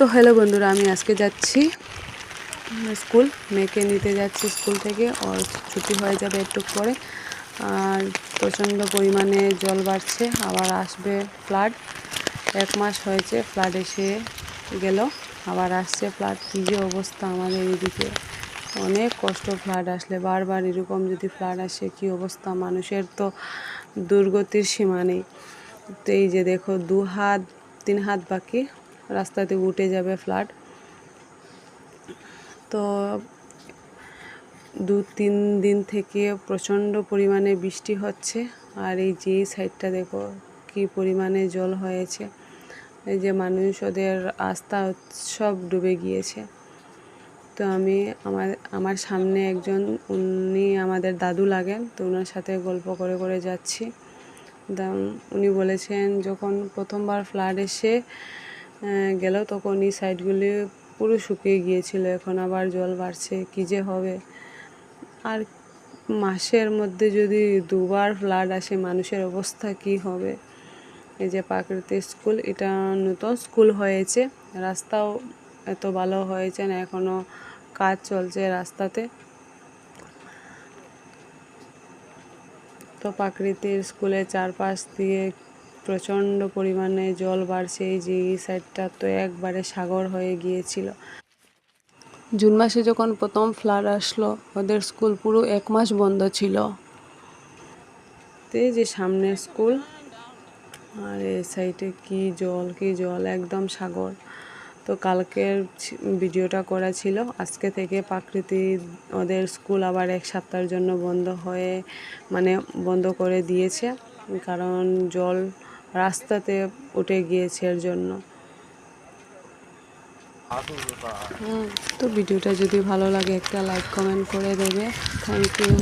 তো হ্যালো বন্ধুরা, আমি আজকে যাচ্ছি স্কুল, মেয়েকে নিতে যাচ্ছি স্কুল থেকে, ওর ছুটি হয়ে যাবে একটু পরে, আর প্রচণ্ড পরিমাণে জল বাড়ছে, আবার আসবে ফ্লাড, এক মাস হয়েছে ফ্লাড এসে গেল, আবার আসছে ফ্লাড, কী যে অবস্থা আমাদের এদিকে, অনেক কষ্ট ফ্লাড আসলে, বারবার এরকম যদি ফ্লাড আসে, কী অবস্থা, মানুষের তো দুর্গতির সীমা নেই, তো এই যে দেখো, দু হাত, তিন হাত বাকি রাস্তাতে উঠে যাবে ফ্লাড। তো দু তিন দিন থেকে প্রচণ্ড পরিমাণে বৃষ্টি হচ্ছে, আর এই যে সাইডটা দেখো কি পরিমাণে জল হয়েছে। এই যে মানুষ ওদের আস্থা সব ডুবে গিয়েছে। তো আমি আমার আমার সামনে একজন, উনি আমাদের দাদু লাগেন, তো ওনার সাথে গল্প করে করে যাচ্ছি। উনি বলেছেন, যখন প্রথমবার ফ্লাড এসে আহ, গেল তখন এই সাইডগুলি পুরো শুকিয়ে গিয়েছিল। এখন আবার জল বাড়ছে কী যে হবে? আর মাসের মধ্যে যদি দুবার ফ্লাড আসে মানুষের অবস্থা কি হবে? এই যে প্রাকৃতিক স্কুল এটা নতুন স্কুল হয়েছে। রাস্তাও এত ভালো হয়েছে না এখনও কাজ চলছে রাস্তাতে। তো প্রাকৃতিক স্কুলের চারপাশ দিয়ে প্রচণ্ড পরিমাণে জল বাড়ছে, এই যে এই সাইডটা তো একবারে সাগর হয়ে গিয়েছিল। জুন মাসে যখন প্রথম ফ্লাড আসলো, ওদের স্কুল পুরো এক মাস বন্ধ ছিল। তো যে সামনে স্কুল আর এই সাইডে কি জল কি জল, একদম সাগর। তো কালকের ভিডিওটা করা ছিল, আজকে থেকে প্রাকৃতি ওদের স্কুল আবার এক সপ্তাহের জন্য বন্ধ হয়ে মানে বন্ধ করে দিয়েছে, কারণ জল রাস্তাতে উঠে গিয়েছে এর জন্য। তো ভিডিওটা যদি ভালো লাগে একটা লাইক, কমেন্ট করে দেবে। Thank you